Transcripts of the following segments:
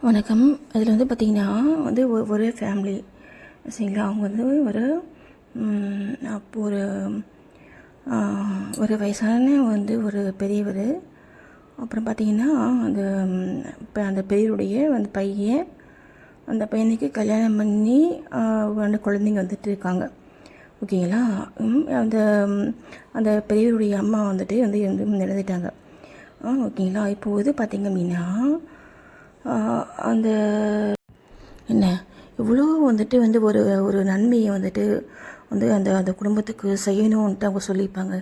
வணக்கம். அதில் வந்து பார்த்திங்கன்னா வந்து ஒ- ஒரு ஃபேமிலி சரிங்களா? அவங்க வந்து ஒரு அப்போ ஒரு ஒரு வயசான வந்து ஒரு பெரியவர். அப்புறம் பார்த்திங்கன்னா அந்த இப்போ அந்த பெரியருடைய அந்த பையன் அந்த பையனுக்கு கல்யாணம் பண்ணி அந்த ரெண்டு குழந்தைங்க வந்துட்டு இருக்காங்க. ஓகேங்களா? அந்த அந்த பெரியவருடைய அம்மா வந்துட்டு வந்து இறந்துட்டாங்க. ஆ ஓகேங்களா? இப்போது பார்த்திங்க அப்படின்னா அந்த என்ன இவ்வளோ வந்துட்டு வந்து ஒரு ஒரு நன்மையை வந்துட்டு வந்து அந்த அந்த குடும்பத்துக்கு செய்யணும்ன்ட்டு அவங்க சொல்லியிருப்பாங்க.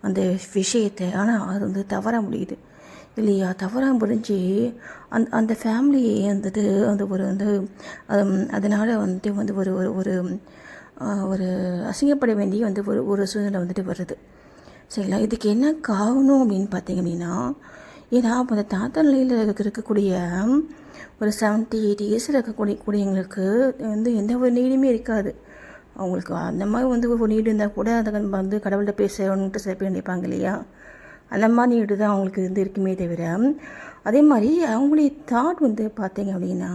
அந்த விஷயத்தை. ஆனால் அது வந்து தவறாக முடியுது. இல்லையா? தவறாக முடிஞ்சு அந் அந்த ஃபேமிலியை வந்துட்டு அந்த ஒரு வந்து அதனால் வந்துட்டு வந்து ஒரு ஒரு ஒரு ஒரு அசிங்கப்பட வேண்டிய வந்து ஒரு ஒரு சூழ்நிலை வந்துட்டு வருது. சரிங்களா? இதுக்கு என்ன காரணம் அப்படின்னு பார்த்தீங்க அப்படின்னா ஏன்னா அப்போ அந்த தாத்தா நிலையில் இருக்கக்கூடிய ஒரு செவன்ட்டி எயிட்டி இயர்ஸில் இருக்கக்கூடிய கூடியவங்களுக்கு வந்து எந்த ஒரு நீடுமே இருக்காது. அவங்களுக்கு அந்த மாதிரி வந்து ஒரு நீடு இருந்தால் கூட அதை வந்து கடவுள்கிட்ட பேசணுன்ட்டு சில பேர் நினைப்பாங்க இல்லையா? அந்த மாதிரி நீடு தான் அவங்களுக்கு வந்து இருக்குமே தவிர அதே மாதிரி அவங்களுடைய தாட் வந்து பார்த்தீங்க அப்படின்னா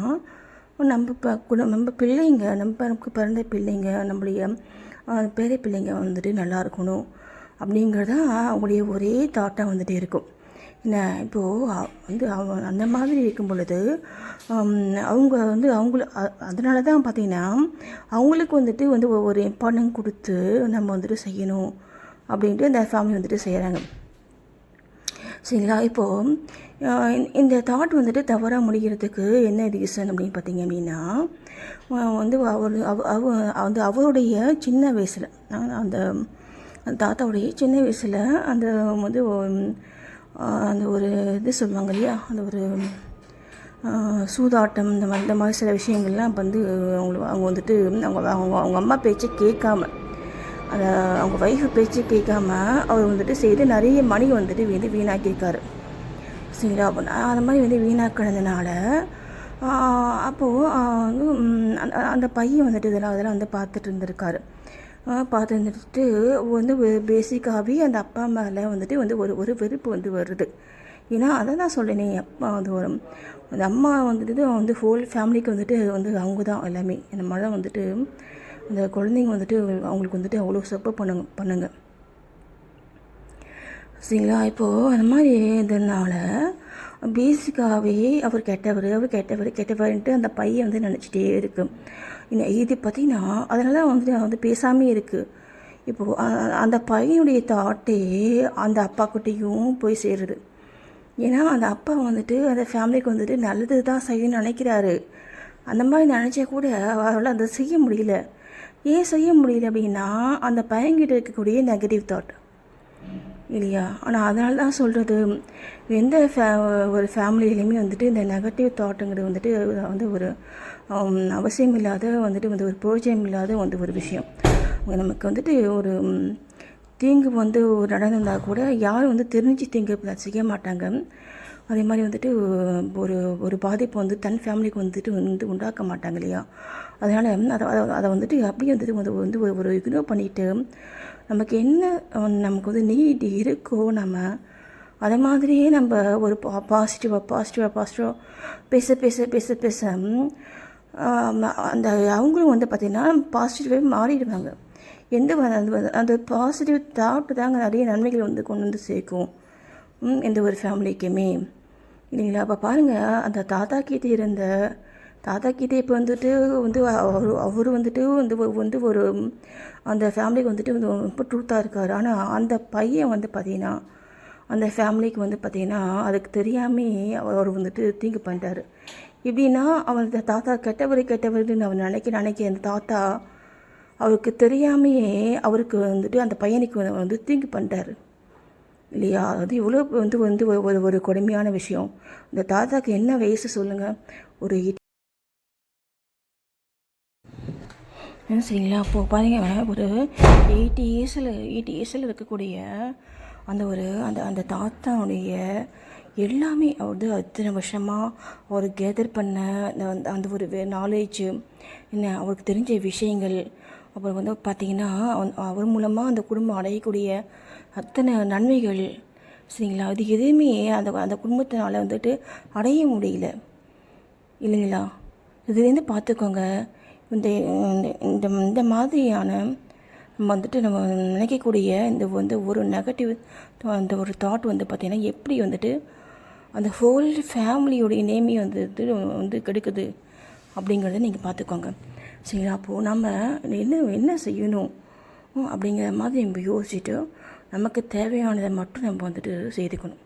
நம்ம இப்போ கூட நம்ம பிள்ளைங்க நம்ம நமக்கு பிறந்த பிள்ளைங்க நம்முடைய பேர பிள்ளைங்க வந்துட்டு நல்லா இருக்கணும் அப்படிங்கிறது தான் அவங்களுடைய ஒரே தாட்டாக வந்துகிட்டே இருக்கும். இப்போது வந்து அவ அந்த மாதிரி இருக்கும் பொழுது அவங்க வந்து அவங்கள அதனால தான் பார்த்தீங்கன்னா அவங்களுக்கு வந்துட்டு வந்து ஒரு இம்பார்ட்டன்ட் கொடுத்து நம்ம வந்துட்டு செய்யணும் அப்படின்ட்டு அந்த ஃபேமிலி வந்துட்டு செய்கிறாங்க சரிங்களா? இப்போது இந்த- தாட் வந்துட்டு தவறாக முடிகிறதுக்கு என்ன ரீசன் அப்படின்னு பார்த்தீங்க அப்படின்னா வந்து அவர் அவ அவ வந்து அவருடைய சின்ன வயசில் அந்த அந்த தாத்தாவுடைய சின்ன வயசில் அந்த வந்து அந்த ஒரு இது சொல்லுவாங்க இல்லையா? அந்த ஒரு சூதாட்டம் இந்த மாதிரி இந்த மாதிரி சில விஷயங்கள்லாம் வந்து அவங்களுக்கு அவங்க வந்துட்டு அவங்க அவங்க அவங்க அம்மா பேச்சை கேட்காம அதை அவங்க ஒய்ஃபு பேச்சு கேட்காம அவர் வந்துட்டு செய்து நிறைய மணி வந்துட்டு வந்து வீணாக்கியிருக்காரு. சரிங்களா அப்போ அந்த மாதிரி வந்து வீணாக்கினதுனால அப்போது வந்து அந்த அந்த பையன் வந்துட்டு இதெல்லாம் அதெல்லாம் வந்து பார்த்துட்டு இருந்திருக்காரு. பார்த்து வந்து பேசிக்காகவே அந்த அப்பா மேலே வந்துட்டு வந்து ஒரு ஒரு வெறுப்பு வந்து வருது. ஏன்னா அதை தான் சொல்லினே அப்பா வந்து ஒரு அந்த அம்மா வந்துட்டு வந்து ஹோல் ஃபேமிலிக்கு வந்துட்டு வந்து அவங்க தான் எல்லாமே. இந்த மழை வந்துட்டு அந்த குழந்தைங்க வந்துட்டு அவங்களுக்கு வந்துட்டு அவ்வளோ சப்போர்ட் பண்ணுங்க பண்ணுங்க. சரிங்களா? இப்போது அந்த மாதிரி இதனால் பேசிக்காகவே அவர் கெட்டவர் அவர் கெட்டவர் கெட்டவர்ன்ட்டு அந்த பையன் வந்து நினச்சிட்டே இருக்குது இன்னும் இது பார்த்திங்கன்னா அதனால வந்து வந்து பேசாமே இருக்குது இப்போது அந்த பையனுடைய தாட்டே அந்த அப்பாக்கிட்டேயும் போய் சேருது. ஏன்னா அந்த அப்பா வந்துட்டு அந்த ஃபேமிலிக்கு வந்துட்டு நல்லது தான் செய்யணும்னு நினைக்கிறாரு. அந்த மாதிரி நினச்சா கூட அவரால் அதை செய்ய முடியல. ஏன் செய்ய முடியல அப்படின்னா அந்த பையன்கிட்ட இருக்கக்கூடிய நெகட்டிவ் தாட் இல்லையா? ஆனால் அதனால தான் சொல்கிறது எந்த ஃபே ஒரு ஃபேமிலியிலையுமே வந்துட்டு இந்த நெகட்டிவ் தாட்டுங்கிறது வந்துட்டு வந்து ஒரு அவசியம் இல்லாத வந்துட்டு வந்து ஒரு பிரோஜனம் இல்லாத வந்து ஒரு விஷயம். நமக்கு வந்துட்டு ஒரு தீங்கு வந்து ஒரு நடந்திருந்தால் கூட யாரும் வந்து தெரிஞ்சு தீங்கு செய்ய மாட்டாங்க. அதே மாதிரி வந்துட்டு ஒரு ஒரு பாதிப்பு வந்து தன் ஃபேமிலிக்கு வந்துட்டு வந்து உண்டாக்க மாட்டாங்க இல்லையா? அதனால் அதை அதை- அதை வந்துட்டு அப்படியே வந்துட்டு வந்து வந்து ஒரு- ஒரு இக்னோர் பண்ணிவிட்டு நமக்கு என்ன நமக்கு வந்து நீட் இருக்கோ நம்ம அதை மாதிரியே நம்ம ஒரு பா பாசிட்டிவாக பாசிட்டிவாக பாசிட்டிவாக பேச பேச பேச பேச அந்த அவங்களும் வந்து பார்த்திங்கன்னா பாசிட்டிவாகவே மாறிடுவாங்க. எந்த வ- அந்த அந்த பாசிட்டிவ் தாட்டு தாங்க நிறைய நன்மைகள் வந்து கொண்டு வந்து சேர்க்கும். எந்த ஒரு ஃபேமிலிக்குமே இல்லைங்களா அப்போ பாருங்கள் அந்த தாத்தா கிட்டே இருந்த தாத்தா கிட்டே இப்போ வந்துட்டு வந்து அவர் அவர் வந்துட்டு வந்து வந்து ஒரு அந்த ஃபேமிலிக்கு வந்துட்டு வந்து ரொம்ப ட்ரூத்தாக இருக்கார். ஆனால் அந்த பையன் வந்து பார்த்தீங்கன்னா அந்த ஃபேமிலிக்கு வந்து பார்த்தீங்கன்னா அதுக்கு தெரியாமே அவர் வந்துட்டு தீங்கு பண்ணிட்டார். எப்படின்னா அவர் அந்த தாத்தா கெட்டவர் கெட்டவர்னு அவர் நினைக்க நினைக்க அந்த தாத்தா அவருக்கு தெரியாமையே அவருக்கு வந்துட்டு அந்த பையனுக்கு வந்து- தீங்கு பண்ணிட்டார். இல்லையா? அது இவ்வளோ வந்து வந்து ஒரு ஒரு- கொடுமையான விஷயம். இந்த தாத்தாக்கு என்ன வயசு சொல்லுங்கள் ஒரு என்ன சரிங்களா அப்போது பாருங்க ஒரு எயிட்டி இயர்ஸில் எயிட்டி இயர்ஸில் இருக்கக்கூடிய அந்த ஒரு அந்த அந்த தாத்தாவுடைய எல்லாமே வந்து அத்தனை வருஷமாக அவர் கேதர் பண்ண அந்த- அந்த- அந்த ஒரு நாலேஜ் என்ன அவருக்கு தெரிஞ்ச விஷயங்கள் அப்புறம் வந்து பார்த்திங்கன்னா அவர் மூலமாக அந்த குடும்பம் அடையக்கூடிய அத்தனை நன்மைகள் சரிங்களா? அது எதுவுமே அந்த அந்த குடும்பத்தினால் வந்துட்டு அடைய முடியல. இல்லைங்களா? இதுலேருந்து பார்த்துக்கோங்க இந்த இந்த- இந்த மாதிரியான நம்ம வந்துட்டு நம்ம நினைக்கக்கூடிய இந்த வந்து ஒரு நெகட்டிவ் அந்த ஒரு தாட் வந்து பார்த்திங்கன்னா எப்படி வந்துட்டு அந்த ஹோல் ஃபேமிலியோடைய நேமே வந்துட்டு வந்து கெடுக்குது அப்படிங்கிறத நீங்கள் பார்த்துக்கோங்க சரிங்களா அப்போது நம்ம என்ன என்ன செய்யணும்? அப்படிங்கிற மாதிரி நம்ம யோசிச்சுட்டு நமக்கு தேவையானதை மட்டும் நம்ம வந்துட்டு செய்துக்கணும்.